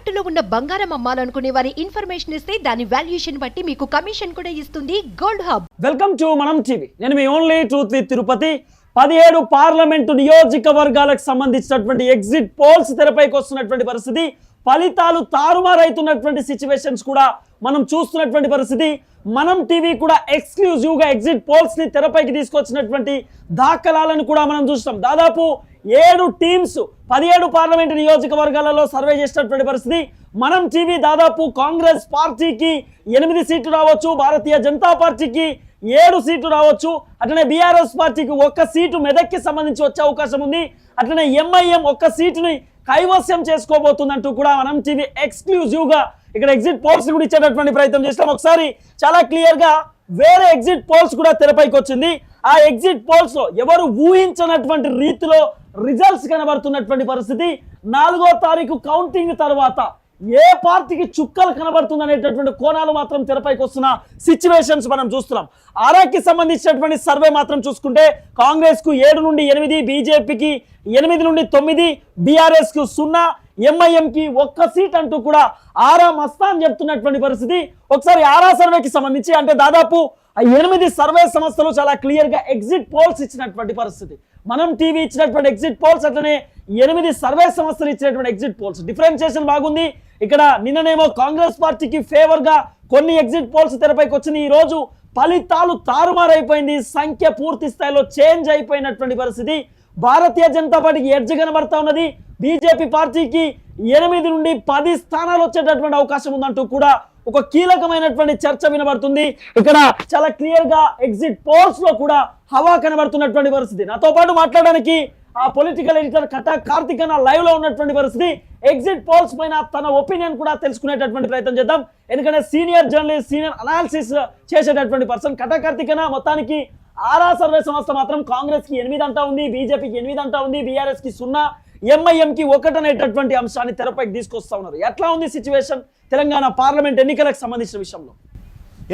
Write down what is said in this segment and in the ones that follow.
తాకట్టులో ఉన్న బంగారం అమ్మాలనుకునే వారి ఇన్ఫర్మేషన్ ఇస్తే దాని వాల్యుయేషన్ బట్టి మీకు కమిషన్ కూడా ఇస్తుంది gold hub. Welcome to Manam TV. నేను మీ ఓన్లీ ట్రూత్ తిరుపతి. పదిహేడు పార్లమెంటు నియోజకవర్గాలకు సంబంధించినటువంటి ఎగ్జిట్ పోల్స్ తెరపైకి వస్తున్నటువంటి పరిస్థితి ఫలితాలు తారుమారైతున్నటువంటి సిచ్యువేషన్స్ కూడా మనం చూస్తున్నటువంటి పరిస్థితి. మనం టీవీ కూడా ఎక్స్క్లూజివ్గా ఎగ్జిట్ పోల్స్ని తెరపైకి తీసుకొచ్చినటువంటి దాఖలాలను కూడా మనం చూస్తాం. దాదాపు ఏడు టీమ్స్ పదిహేడు పార్లమెంటు నియోజకవర్గాలలో సర్వే చేసినటువంటి పరిస్థితి. మనం టీవీ దాదాపు కాంగ్రెస్ పార్టీకి ఎనిమిది సీట్లు రావచ్చు భారతీయ జనతా పార్టీకి ఏడు సీట్లు రావచ్చు. అట్లనే బీఆర్ఎస్ పార్టీకి ఒక్క సీటు మెదక్కి సంబంధించి వచ్చే అవకాశం ఉంది. అట్లనే ఎంఐఎం ఒక్క సీటుని కైవస్యం చేసుకోబోతుందంటూ కూడా మనం టీవీ ఎక్స్క్లూజివ్గా ఇక్కడ ఎగ్జిట్ పోల్స్ కూడా ఇచ్చేటటువంటి ప్రయత్నం చేస్తాం ఒకసారి చాలా క్లియర్గా వేరే ఎగ్జిట్ పోల్స్ కూడా తెరపైకి వచ్చింది. ఆ ఎగ్జిట్ పోల్స్లో ఎవరు ఊహించినటువంటి రీతిలో రిజల్ట్స్ కనబడుతున్నటువంటి పరిస్థితి. నాలుగో తారీఖు కౌంటింగ్ తర్వాత ఏ పార్టీకి చుక్కలు కనబడుతుంది అనేటటువంటి కోణాలు మాత్రం తెరపైకి వస్తున్న సిచ్యువేషన్స్ మనం చూస్తున్నాం. ఆరాకి సంబంధించినటువంటి సర్వే మాత్రం చూసుకుంటే కాంగ్రెస్కు ఏడు నుండి ఎనిమిది బీజేపీకి ఎనిమిది నుండి తొమ్మిది బీఆర్ఎస్కు సున్నా ఎంఐఎంకి ఒక్క సీట్ అంటూ కూడా ఆరా మస్తా అని చెప్తున్నటువంటి పరిస్థితి. ఒకసారి ఆరా సర్వేకి సంబంధించి అంటే దాదాపు ఎనిమిది సర్వే సంస్థలు చాలా క్లియర్గా ఎగ్జిట్ పోల్స్ ఇచ్చినటువంటి పరిస్థితి. మనం టీవీ ఇచ్చినటువంటి ఎగ్జిట్ పోల్స్ అట్లనే ఎనిమిది సర్వే సంస్థలు ఇచ్చినటువంటి ఎగ్జిట్ పోల్స్ డిఫరెన్షియేషన్ బాగుంది. ఇక్కడ నిన్ననేమో కాంగ్రెస్ పార్టీకి ఫేవర్గా కొన్ని ఎగ్జిట్ పోల్స్ తెరపైకి వచ్చింది ఈ రోజు ఫలితాలు తారుమారైపోయింది. సంఖ్య పూర్తి స్థాయిలో చేంజ్ అయిపోయినటువంటి పరిస్థితి. భారతీయ జనతా పార్టీకి ఎడ్జ్ కనబడతా ఉన్నది. బీజేపీ పార్టీకి ఎనిమిది నుండి పది స్థానాలు వచ్చేటటువంటి అవకాశం ఉందంటూ కూడా ఒక కీలకమైనటువంటి చర్చ వినబడుతుంది. ఇక్కడ చాలా క్లియర్గా ఎగ్జిట్ పోల్స్లో కూడా హవా కనబడుతున్నటువంటి పరిస్థితి. నాతో పాటు మాట్లాడడానికి ఆ పొలిటికల్ ఎడిటర్ కటా కార్తిక్ అన్న లైవ్లో ఉన్నటువంటి పరిస్థితి. ఎగ్జిట్ పోల్స్ పైన తన ఒపీనియన్ కూడా తెలుసుకునేటటువంటి ప్రయత్నం చేద్దాం. ఎందుకంటే సీనియర్ జర్నలిస్ట్ సీనియర్ అనాలిసిస్ చేసేటటువంటి పర్సన్ కథా కార్తిక్ అన్న మొత్తానికి ఆరా సర్వే సంస్థ మాత్రం కాంగ్రెస్కి ఎనిమిది అంటా ఉంది బీజేపీకి ఎనిమిది అంటా ఉంది బీఆర్ఎస్కి సున్నా ఎంఐఎంకి ఒకటనేటటువంటి అంశాన్ని తెరపైకి తీసుకొస్తా ఉన్నారు. ఎట్లా ఉంది సిచ్యువేషన్ తెలంగాణ పార్లమెంట్ ఎన్నికలకు సంబంధించిన విషయంలో.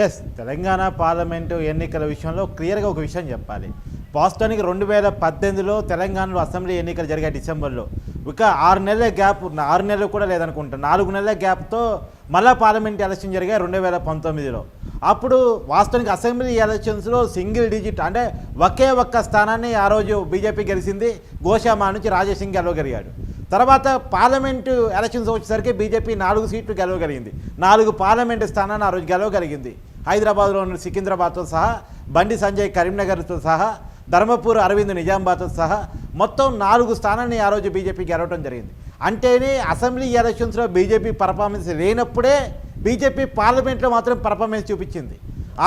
ఎస్ తెలంగాణ పార్లమెంటు ఎన్నికల విషయంలో క్లియర్గా ఒక విషయం చెప్పాలి. వాస్తవానికి రెండు వేల పద్దెనిమిదిలో తెలంగాణలో అసెంబ్లీ ఎన్నికలు జరిగాయి డిసెంబర్లో. ఇక ఆరు నెలల గ్యాప్ ఆరు నెలలు కూడా లేదనుకుంటా. నాలుగు నెలల గ్యాప్తో మళ్ళా పార్లమెంట్ ఎలక్షన్ జరిగాయి రెండు వేల పంతొమ్మిదిలో. అప్పుడు వాస్తవానికి అసెంబ్లీ ఎలక్షన్స్లో సింగిల్ డిజిట్ అంటే ఒకే ఒక్క స్థానాన్ని ఆ రోజు బీజేపీ గెలిచింది. గోషామా నుంచి రాజేసింగ్ గెలవగలిగాడు. తర్వాత పార్లమెంటు ఎలక్షన్స్ వచ్చేసరికి బీజేపీ నాలుగు సీట్లు గెలవగలిగింది. నాలుగు పార్లమెంటు స్థానాన్ని ఆ రోజు గెలవగలిగింది. హైదరాబాద్లో ఉన్న సికింద్రాబాద్తో సహా బండి సంజయ్ కరీంనగర్తో సహా ధర్మపూర్ అరవింద్ నిజామాబాద్తో సహా మొత్తం నాలుగు స్థానాన్ని ఆ రోజు బీజేపీ గెలవడం జరిగింది. అంటేనే అసెంబ్లీ ఎలక్షన్స్లో బీజేపీ పర్ఫార్మెన్స్ లేనప్పుడే బీజేపీ పార్లమెంట్లో మాత్రం పర్ఫార్మెన్స్ చూపించింది.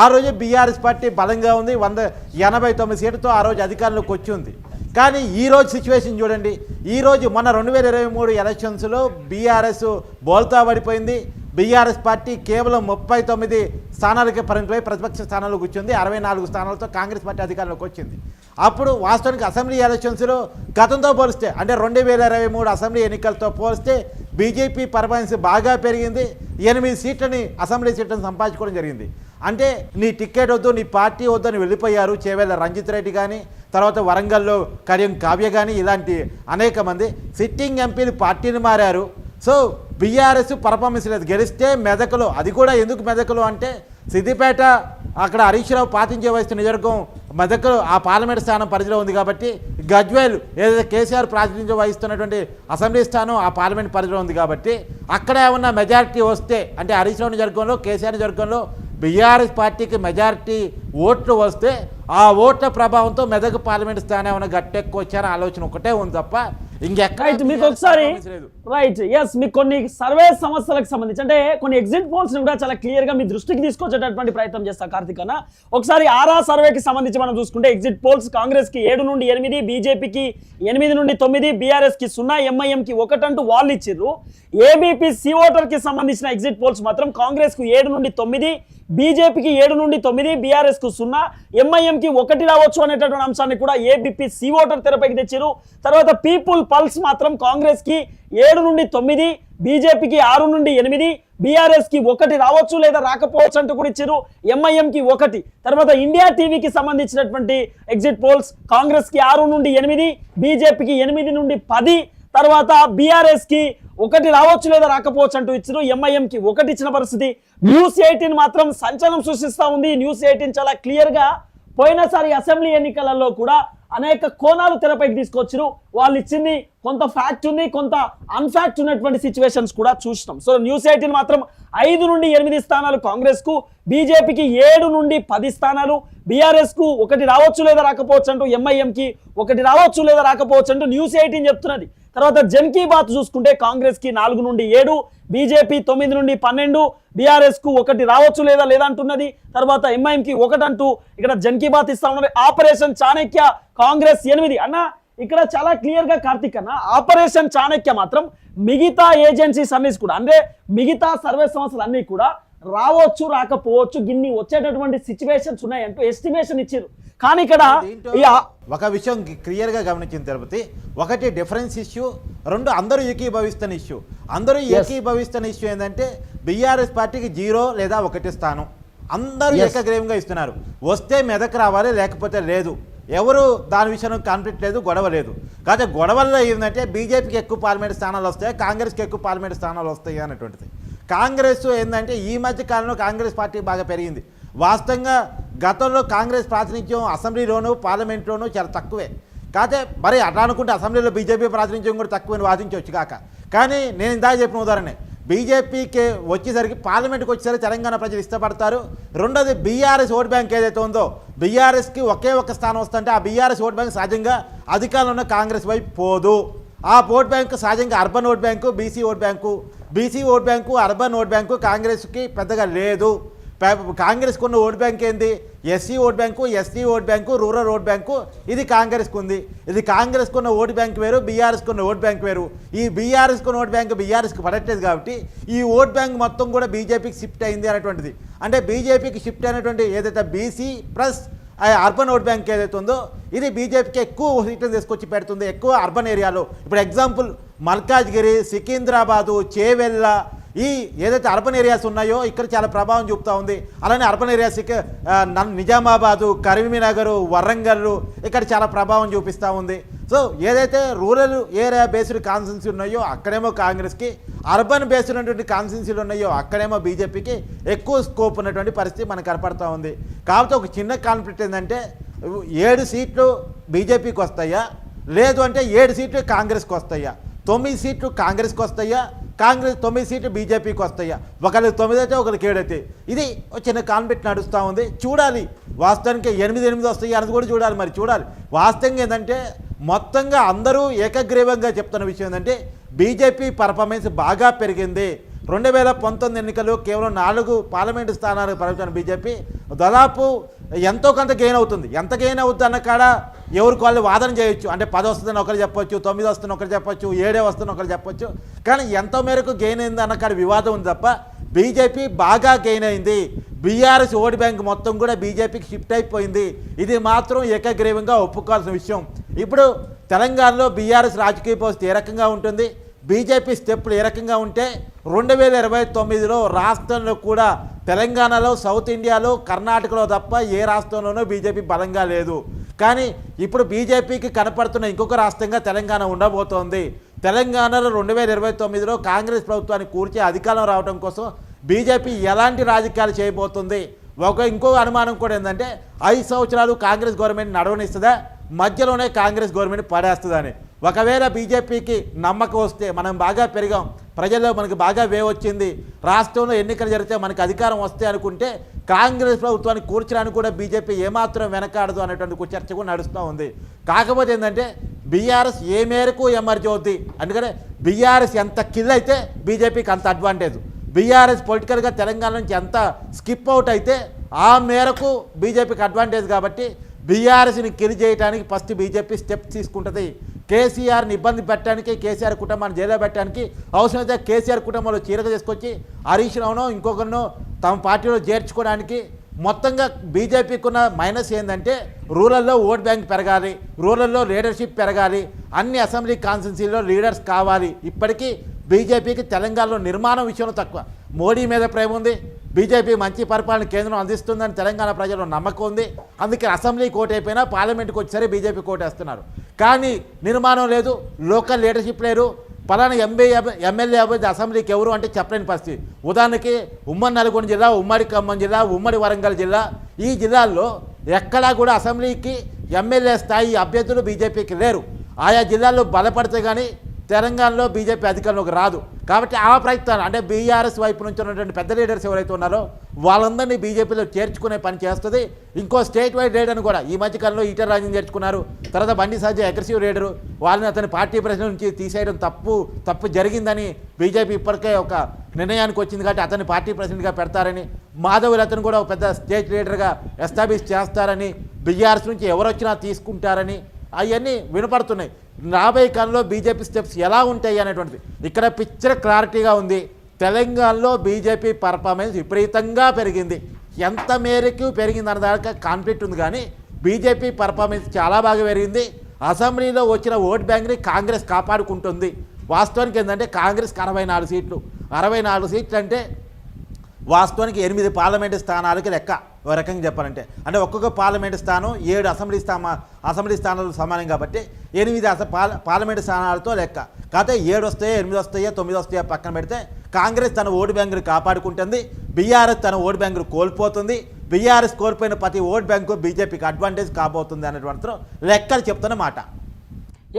ఆ రోజు బీఆర్ఎస్ పార్టీ బలంగా ఉంది వంద ఎనభై తొమ్మిది సీటుతో ఆ రోజు అధికారంలోకి వచ్చి ఉంది కానీ ఈ రోజు సిచ్యువేషన్ చూడండి. ఈ రోజు మన రెండు వేల ఇరవై మూడు ఎలక్షన్స్లో బీఆర్ఎస్ బోల్తా పడిపోయింది. బీఆర్ఎస్ పార్టీ కేవలం ముప్పై తొమ్మిది స్థానాలకే పరిమితమై ప్రతిపక్ష స్థానాల్లో కూర్చుంది అరవై నాలుగు స్థానాలతో కాంగ్రెస్ పార్టీ అధికారంలోకి వచ్చింది. అప్పుడు వాస్తవానికి అసెంబ్లీ ఎలక్షన్స్లో గతంతో పోలిస్తే అంటే రెండు వేల ఇరవై మూడు అసెంబ్లీ ఎన్నికలతో పోలిస్తే బీజేపీ పర్ఫార్మెన్స్ బాగా పెరిగింది. ఎనిమిది సీట్లని అసెంబ్లీ సీట్లను సంపాదించుకోవడం జరిగింది. అంటే నీ టికెట్ వద్దు నీ పార్టీ వద్దు అని వెళ్ళిపోయారు చేవేళ్ళ రంజిత్ రెడ్డి కానీ తర్వాత వరంగల్లో కడియం కావ్య కానీ ఇలాంటి అనేక మంది సిట్టింగ్ ఎంపీలు పార్టీని మారారు. సో బీఆర్ఎస్ పర్ఫార్మెన్స్ లేదు గెలిస్తే మెదకులు అది కూడా ఎందుకు మెదకులు అంటే సిద్దిపేట అక్కడ హరీష్ రావు పాతించే వయసు నియోజకవర్గం మెదకులు ఆ పార్లమెంట్ స్థానం పరిధిలో ఉంది కాబట్టి గజ్వేల్ ఏదైతే కేసీఆర్ ప్రాతినిధ్యం వహిస్తున్నటువంటి అసెంబ్లీ స్థానం ఆ పార్లమెంట్ పరిధిలో ఉంది కాబట్టి అక్కడ ఏమన్నా మెజారిటీ వస్తే అంటే హరీష్ రావు నియోజకవర్గంలో కేసీఆర్ నియోజకవర్గంలో బీఆర్ఎస్ పార్టీకి మెజారిటీ ఓట్లు వస్తే ఆ ఓట్ల ప్రభావంతో మెదక్ పార్లమెంట్ స్థానం ఏమైనా గట్టెక్కువచ్చారని ఆలోచన ఒకటే ఉంది తప్ప రైట్ మీకు ఒకసారి రైట్ ఎస్ మీకు కొన్ని సర్వే సమస్యలకు సంబంధించి అంటే కొన్ని ఎగ్జిట్ పోల్స్ కూడా చాలా క్లియర్గా మీ దృష్టికి తీసుకొచ్చేటటువంటి ప్రయత్నం చేస్తా కార్తిక్ అన్న. ఒకసారి ఆరా సర్వేకి సంబంధించి మనం చూసుకుంటే ఎగ్జిట్ పోల్స్ కాంగ్రెస్కి ఏడు నుండి ఎనిమిది బీజేపీకి ఎనిమిది నుండి తొమ్మిది బీఆర్ఎస్కి సున్నా ఎంఐఎం కి ఒకటంటూ వాళ్ళు ఇచ్చిర్రు. ఏబీపీ సి ఓటర్కి సంబంధించిన ఎగ్జిట్ పోల్స్ మాత్రం కాంగ్రెస్కు ఏడు నుండి తొమ్మిది బీజేపీకి ఏడు నుండి తొమ్మిది బీఆర్ఎస్కు సున్నా ఎంఐఎం కి ఒకటి రావచ్చు అనేటటువంటి అంశాన్ని కూడా ఏబీపీ సి ఓటర్ తెరపైకి తెచ్చారు. తర్వాత పీపుల్ పల్స్ మాత్రం కాంగ్రెస్కి ఏడు నుండి తొమ్మిది బీజేపీకి ఆరు నుండి ఎనిమిది బీఆర్ఎస్కి ఒకటి రావచ్చు లేదా రాకపోవచ్చు అంటూ కూడా ఇచ్చారు. ఎంఐఎం కి ఒకటి. తర్వాత ఇండియా టీవీకి సంబంధించినటువంటి ఎగ్జిట్ పోల్స్ కాంగ్రెస్కి ఆరు నుండి ఎనిమిది బీజేపీకి ఎనిమిది నుండి పది తర్వాత బీఆర్ఎస్కి ఒకటి రావచ్చు లేదా రాకపోవచ్చు అంటూ ఇచ్చారు. ఎంఐఎం కి ఒకటి ఇచ్చిన పరిస్థితి. న్యూస్ ఎయిటీన్ మాత్రం సంచలనం సృష్టిస్తా ఉంది. న్యూస్ ఎయిటీన్ చాలా క్లియర్గా పోయినసారి అసెంబ్లీ ఎన్నికలలో కూడా అనేక కోణాలు తెరపైకి తీసుకొచ్చారు. వాళ్ళు ఇచ్చింది కొంత ఫ్యాక్ట్ ఉంది కొంత అన్ఫాక్ట్ ఉన్నటువంటి సిచ్యువేషన్స్ కూడా చూసినాం. సో న్యూస్ ఎయిటీన్ మాత్రం ఐదు నుండి ఎనిమిది స్థానాలు కాంగ్రెస్కు బీజేపీకి ఏడు నుండి పది స్థానాలు బీఆర్ఎస్కు ఒకటి రావచ్చు లేదా రాకపోవచ్చు అంటూ ఎంఐఎంకి ఒకటి రావచ్చు లేదా రాకపోవచ్చు అంటూ న్యూస్ ఎయిటీన్ చెప్తున్నది. తర్వాత జన్ కీ బాత్ చూసుకుంటే కాంగ్రెస్కి నాలుగు నుండి ఏడు బీజేపీ తొమ్మిది నుండి పన్నెండు బీఆర్ఎస్కు ఒకటి రావచ్చు లేదా లేదా అంటున్నది తర్వాత ఎంఐఎం కి ఒకటి అంటూ ఇక్కడ జన్ కీ బాత్ ఇస్తా ఉన్నది ఆపరేషన్ చాణక్య కాంగ్రెస్ ఎనిమిది. అన్న ఇక్కడ చాలా క్లియర్గా కార్తిక్ అన్న ఆపరేషన్ చాణక్య మాత్రం మిగతా ఏజెన్సీస్ అన్నీ కూడా అంటే మిగతా సర్వే సంస్థలు అన్ని కూడా రావచ్చు రాకపోవచ్చు గిన్ని వచ్చేటటువంటి సిచ్యువేషన్స్ ఉన్నాయంటూ ఎస్టిమేషన్ ఇచ్చారు. కానీ ఇక్కడ ఒక విషయం క్లియర్గా గమనించిన తిరుపతి ఒకటి డిఫరెన్స్ ఇష్యూ రెండు అందరూ ఏకీభవిస్తున్న ఇష్యూ అందరూ. ఏకీభవిస్తున్న ఇష్యూ ఏంటంటే బీఆర్ఎస్ పార్టీకి జీరో లేదా ఒకటి స్థానం. అందరూ. ఏకగ్రీవంగా ఇస్తున్నారు. వస్తే మెదక్ రావాలి లేకపోతే లేదు. ఎవరు దాని విషయంలో కాన్ఫ్లిక్ట్ లేదు గొడవ లేదు. కాకపోతే గొడవల్లో ఏంటంటే బీజేపీకి ఎక్కువ పార్లమెంట్ స్థానాలు వస్తాయి కాంగ్రెస్కి ఎక్కువ పార్లమెంట్ స్థానాలు వస్తాయి అనేటువంటిది. కాంగ్రెస్ ఏంటంటే ఈ మధ్య కాలంలో కాంగ్రెస్ పార్టీ బాగా పెరిగింది. వాస్తవంగా గతంలో కాంగ్రెస్ ప్రాతినిధ్యం అసెంబ్లీలోనూ పార్లమెంట్లోనూ చాలా తక్కువే. కాకపోతే మరి అట్లా అనుకుంటే అసెంబ్లీలో బీజేపీ ప్రాతినిధ్యం కూడా తక్కువని వాదించవచ్చు కాక. కానీ నేను ఇందాక చెప్పిన ఉదాహరణ బీజేపీకి వచ్చేసరికి పార్లమెంట్కి వచ్చేసరికి తెలంగాణ ప్రజలు ఇష్టపడతారు. రెండోది బీఆర్ఎస్ ఓట్ బ్యాంక్ ఏదైతే ఉందో బీఆర్ఎస్కి ఒకే ఒక స్థానం వస్తుంటే ఆ బీఆర్ఎస్ ఓట్ బ్యాంక్ సహజంగా అధికారంలో ఉన్న కాంగ్రెస్ వైపు పోదు. ఆ ఓట్ బ్యాంకు సహజంగా urban vote bank BC vote bank. BC vote bank urban vote bank కాంగ్రెస్కి పెద్దగా లేదు. ప- కాంగ్రెస్కి ఉన్న ఓట్ బ్యాంక్ ఏంది? SC vote bank ST vote bank rural vote bank. ఇది కాంగ్రెస్కి ఉంది. ఇది కాంగ్రెస్కి ఉన్న ఓట్ బ్యాంక్ వేరు బీఆర్ఎస్కి ఉన్న ఓట్ బ్యాంక్ వేరు. ఈ బీఆర్ఎస్కి ఉన్న ఓట్ బ్యాంక్ బీఆర్ఎస్కి పడట్లేదు కాబట్టి ఈ ఓట్ బ్యాంక్ మొత్తం కూడా బీజేపీకి షిఫ్ట్ అయింది అనేటువంటిది. అంటే బీజేపీకి షిఫ్ట్ అయినటువంటి ఏదైతే BC plus urban vote bank ఏదైతే ఉందో ఇది బీజేపీకి ఎక్కువ సీట్లు తీసుకొచ్చి పెడుతుంది ఎక్కువ అర్బన్ ఏరియాలో ఇప్పుడు ఎగ్జాంపుల్ మల్కాజ్గిరి సికింద్రాబాదు చేవెళ్ళ ఈ ఏదైతే అర్బన్ ఏరియాస్ ఉన్నాయో ఇక్కడ చాలా ప్రభావం చూపుతూ ఉంది. అలానే అర్బన్ ఏరియాస్ నిజామాబాదు కరీంనగర్ వరంగల్ ఇక్కడ చాలా ప్రభావం చూపిస్తూ ఉంది. సో ఏదైతే రూరల్ ఏరియా బేస్డ్ కాన్సెన్సీ ఉన్నాయో అక్కడేమో కాంగ్రెస్కి అర్బన్ బేస్డ్ ఉన్నటువంటి కాన్సెన్సీలు ఉన్నాయో అక్కడేమో బీజేపీకి ఎక్కువ స్కోప్ ఉన్నటువంటి పరిస్థితి మనకు కనపడతా ఉంది. కాకపోతే ఒక చిన్న కాన్ఫ్లిక్ట్ ఏంటంటే ఏడు సీట్లు బీజేపీకి వస్తాయా? లేదు అంటే ఏడు సీట్లు కాంగ్రెస్కి వస్తాయా? తొమ్మిది సీట్లు కాంగ్రెస్కి వస్తాయా? కాంగ్రెస్ తొమ్మిది సీట్లు బీజేపీకి వస్తాయా? ఒకరికి తొమ్మిది అయితే ఒకరికి ఏడు అయితే. ఇది ఒక చిన్న కాన్ఫ్లిక్ట్ నడుస్తూ ఉంది. చూడాలి. వాస్తవానికి ఎనిమిది ఎనిమిది వస్తాయి అనేది కూడా చూడాలి మరి. చూడాలి. వాస్తవంగా ఏంటంటే మొత్తంగా అందరూ ఏకగ్రీవంగా చెప్తున్న విషయం ఏంటంటే బీజేపీ పర్ఫార్మెన్స్ బాగా పెరిగింది. రెండు వేల పంతొమ్మిది ఎన్నికలు కేవలం నాలుగు పార్లమెంటు స్థానాలు పరిమితం బీజేపీ. దాదాపు ఎంతో కొంత గెయిన్ అవుతుంది. ఎంత గెయిన్ అవుతుంది అన్న కాడ ఎవరికి వాళ్ళు వాదన చేయొచ్చు. అంటే పది వస్తుందని ఒకరు చెప్పొచ్చు తొమ్మిది వస్తుంది ఒకరు చెప్పొచ్చు ఏడే వస్తుంది ఒకరు చెప్పొచ్చు. కానీ ఎంతో మేరకు గెయిన్ అయింది అన్న కాడ వివాదం ఉంది తప్ప బీజేపీ బాగా గెయిన్ అయింది. బీఆర్ఎస్ ఓటు బ్యాంక్ మొత్తం కూడా బీజేపీకి షిఫ్ట్ అయిపోయింది. ఇది మాత్రం ఏకగ్రీవంగా ఒప్పుకోవాల్సిన విషయం. ఇప్పుడు తెలంగాణలో బీఆర్ఎస్ రాజకీయ పరిస్థితి ఏ రకంగా ఉంటుంది? బీజేపీ స్టెప్పులు ఏ రకంగా ఉంటే రెండు వేల ఇరవై తొమ్మిదిలో రాష్ట్రంలో కూడా తెలంగాణలో సౌత్ ఇండియాలో కర్ణాటకలో తప్ప ఏ రాష్ట్రంలోనూ బీజేపీ బలంగా లేదు. కానీ ఇప్పుడు బీజేపీకి కనపడుతున్న ఇంకొక రాష్ట్రంగా తెలంగాణ ఉండబోతోంది. తెలంగాణలో రెండు వేల ఇరవై తొమ్మిదిలో కాంగ్రెస్ ప్రభుత్వాన్ని కూర్చే అధికారం రావడం కోసం బీజేపీ ఎలాంటి రాజకీయాలు చేయబోతుంది? ఒక ఇంకో అనుమానం కూడా ఏంటంటే ఐదు సంవత్సరాలు కాంగ్రెస్ గవర్నమెంట్ నడవనిస్తుందా? మధ్యలోనే కాంగ్రెస్ గవర్నమెంట్ పడేస్తుందని. ఒకవేళ బీజేపీకి నమ్మకం వస్తే మనం బాగా పెరిగాం. ప్రజల్లో మనకి బాగా వే వచ్చింది. రాష్ట్రంలో ఎన్నికలు జరిగితే మనకి అధికారం వస్తే అనుకుంటే కాంగ్రెస్ ప్రభుత్వాన్ని కూర్చడానికి కూడా బీజేపీ ఏమాత్రం వెనకాడదు అనేటువంటి చర్చ కూడా నడుస్తూ ఉంది. కాకపోతే ఏంటంటే బీఆర్ఎస్ ఏ మేరకు ఎమర్జ్ అవుద్ది? అందుకనే బీఆర్ఎస్ ఎంత కిల్ అయితే బీజేపీకి అంత అడ్వాంటేజ్ బీఆర్ఎస్ పొలిటికల్గా తెలంగాణ నుంచి ఎంత స్కిప్ అవుట్ అయితే ఆ మేరకు బీజేపీకి అడ్వాంటేజ్ కాబట్టి బీఆర్ఎస్ని కిల్ చేయడానికి ఫస్ట్ బీజేపీ స్టెప్ తీసుకుంటుంది. కేసీఆర్ని ఇబ్బంది పెట్టడానికి కేసీఆర్ కుటుంబాన్ని జైల్లో పెట్టడానికి అవసరమైతే కేసీఆర్ కుటుంబంలో చీరక తీసుకొచ్చి హరీష్ రావును ఇంకొకరినో తమ పార్టీలో చేర్చుకోవడానికి మొత్తంగా బీజేపీకి ఉన్న మైనస్ ఏంటంటే రూరల్లో ఓట్ బ్యాంక్ పెరగాలి రూరల్లో లీడర్షిప్ పెరగాలి అన్ని అసెంబ్లీ కాన్స్టిట్యున్సీలో లీడర్స్ కావాలి. ఇప్పటికీ బీజేపీకి తెలంగాణలో నిర్మాణం విషయంలో తక్కువ. మోడీ మీద ప్రేమ ఉంది బీజేపీ మంచి పరిపాలన కేంద్రం అందిస్తుందని తెలంగాణ ప్రజల్లో నమ్మకం ఉంది. అందుకే అసెంబ్లీ కోట్ అయిపోయినా పార్లమెంట్కి వచ్చేసరి బీజేపీ కోటేస్తున్నారు కానీ నిర్మాణం లేదు లోకల్ లీడర్షిప్ లేరు. పలానా ఎంబీ ఎమ్మెల్యే అభ్యర్థి అసెంబ్లీకి ఎవరు అంటే చెప్పలేని పరిస్థితి. ఉదాహరణకి ఉమ్మడి నల్గొండ జిల్లా ఉమ్మడి ఖమ్మం జిల్లా ఉమ్మడి వరంగల్ జిల్లా. ఈ జిల్లాల్లో ఎక్కడా కూడా అసెంబ్లీకి ఎమ్మెల్యే స్థాయి అభ్యర్థులు బీజేపీకి లేరు. ఆయా జిల్లాల్లో బలపడితే కానీ తెలంగాణలో బీజేపీ అధికారంలోకి రాదు. కాబట్టి ఆ ప్రయత్నాలు అంటే బీఆర్ఎస్ వైపు నుంచి ఉన్నటువంటి పెద్ద లీడర్స్ ఎవరైతే ఉన్నారో వాళ్ళందరినీ బీజేపీలో చేర్చుకునే పని చేస్తుంది. ఇంకో స్టేట్ వైడ్ లీడర్ని కూడా ఈ మధ్యకాలంలో ఈటర్ రాజన్ చేర్చుకున్నారు. తర్వాత బండి సాధ్య అగ్రెసివ్ లీడరు వాళ్ళని అతని పార్టీ ప్రెసిడెంట్ నుంచి తీసేయడం తప్పు తప్పు జరిగిందని బీజేపీ ఇప్పటికే ఒక నిర్ణయానికి వచ్చింది కాబట్టి అతన్ని పార్టీ ప్రెసిడెంట్గా పెడతారని మాధవులు అతను కూడా ఒక పెద్ద స్టేట్ లీడర్గా ఎస్టాబ్లిష్ చేస్తారని బీఆర్ఎస్ నుంచి ఎవరొచ్చినా తీసుకుంటారని అవన్నీ వినపడుతున్నాయి. రాబోయే కాలంలో బీజేపీ స్టెప్స్ ఎలా ఉంటాయి అనేటువంటిది. ఇక్కడ పిక్చర్ క్లారిటీగా ఉంది. తెలంగాణలో బీజేపీ పర్ఫార్మెన్స్ విపరీతంగా పెరిగింది. ఎంత మేరకు పెరిగింది అన్న దాకా కాన్ఫ్లిక్ట్ ఉంది కానీ బీజేపీ పర్ఫార్మెన్స్ చాలా బాగా పెరిగింది. అసెంబ్లీలో వచ్చిన ఓట్ బ్యాంక్ని కాంగ్రెస్ కాపాడుకుంటుంది. వాస్తవానికి ఏంటంటే కాంగ్రెస్కి అరవై నాలుగు సీట్లు. అరవై నాలుగు సీట్లు అంటే వాస్తవానికి ఎనిమిది పార్లమెంటు స్థానాలకి లెక్క ఒక రకంగా చెప్పాలంటే. అంటే ఒక్కొక్క పార్లమెంటు స్థానం ఏడు అసెంబ్లీ స్థాన అసెంబ్లీ స్థానాలు సమానం కాబట్టి ఎనిమిది అస పార్లమెంటు స్థానాలతో లెక్క. కాకపోతే ఏడు వస్తాయో ఎనిమిది వస్తాయో తొమ్మిది వస్తాయో పక్కన పెడితే కాంగ్రెస్ తన ఓటు బ్యాంకును కాపాడుకుంటుంది బీఆర్ఎస్ తన ఓటు బ్యాంకును కోల్పోతుంది బీఆర్ఎస్ కోల్పోయిన ప్రతి ఓటు బ్యాంకు బీజేపీకి అడ్వాంటేజ్ కాబోతుంది అనేటువంటి లెక్కలు చెప్తున్న మాట.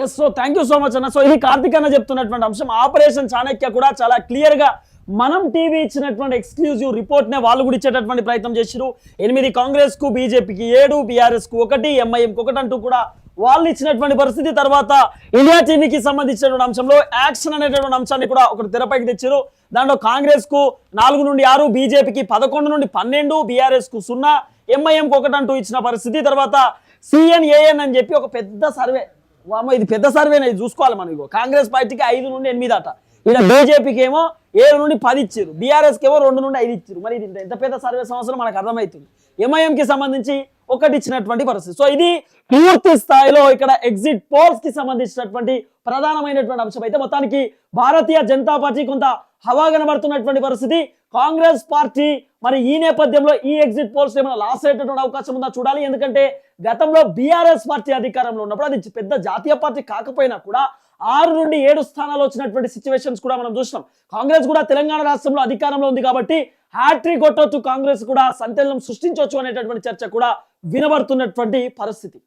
Yes so thank you so much అన్న. సో ఇది కార్తిక్ అన్న చెప్తున్నటువంటి అంశం. ఆపరేషన్ చాణక్య కూడా చాలా క్లియర్గా మనం టీవీ ఇచ్చినటువంటి ఎక్స్క్లూజివ్ రిపోర్ట్ నే వాళ్ళు కూడా ఇచ్చేటటువంటి ప్రయత్నం చేశారు ఎనిమిది కాంగ్రెస్కు బీజేపీకి ఏడు బీఆర్ఎస్కు ఒకటి ఎంఐఎంకి ఒకటి అంటూ కూడా వాళ్ళు ఇచ్చినటువంటి పరిస్థితి తర్వాత ఇండియా టీవీకి సంబంధించినటువంటి అంశంలో యాక్షన్ అనేటటువంటి అంశాన్ని కూడా ఒకటి తెరపైకి తెచ్చారు దాంట్లో కాంగ్రెస్కు నాలుగు నుండి ఆరు బీజేపీకి పదకొండు నుండి పన్నెండు బీఆర్ఎస్కు సున్నా ఎంఐఎంకి ఒకటి అంటూ ఇచ్చిన పరిస్థితి తర్వాత సిఎన్ఏఎన్ అని చెప్పి ఒక పెద్ద సర్వే ఇది పెద్ద సర్వేనే ఇది చూసుకోవాలి మనం కాంగ్రెస్ పార్టీకి ఐదు నుండి ఎనిమిది అట. ఇక్కడ బీజేపీకి ఏమో ఏడు నుండి పది ఇచ్చారు బీఆర్ఎస్కి ఏమో రెండు నుండి ఐదు ఇచ్చారు మరి ఇది ఎంత పెద్ద సర్వే సంవత్సరం మనకు అర్థమవుతుంది. ఎంఐఎంకి కి సంబంధించి ఒకటి ఇచ్చినటువంటి పరిస్థితి. సో ఇది పూర్తి స్థాయిలో ఇక్కడ ఎగ్జిట్ పోల్స్కి సంబంధించినటువంటి ప్రధానమైనటువంటి అంశం. అయితే మొత్తానికి భారతీయ జనతా పార్టీ కొంత హవా కనబడుతున్నటువంటి పరిస్థితి. కాంగ్రెస్ పార్టీ మరి ఈ నేపథ్యంలో ఈ ఎగ్జిట్ పోల్స్ ఏమైనా లాస్ అయ్యేటటువంటి అవకాశం ఉందా చూడాలి. ఎందుకంటే గతంలో బీఆర్ఎస్ పార్టీ అధికారంలో ఉన్నప్పుడు అది పెద్ద జాతీయ పార్టీ కాకపోయినా కూడా ఆరు నుండి ఏడు స్థానాలు వచ్చినటువంటి సిచ్యువేషన్స్ కూడా మనం చూసినాం కాంగ్రెస్ కూడా తెలంగాణ రాష్ట్రంలో అధికారంలో ఉంది కాబట్టి హ్యాట్రిక్ కొట్టొచ్చు కాంగ్రెస్ కూడా సంచలనం సృష్టించవచ్చు అనేటటువంటి చర్చ కూడా వినబడుతున్నటువంటి పరిస్థితి.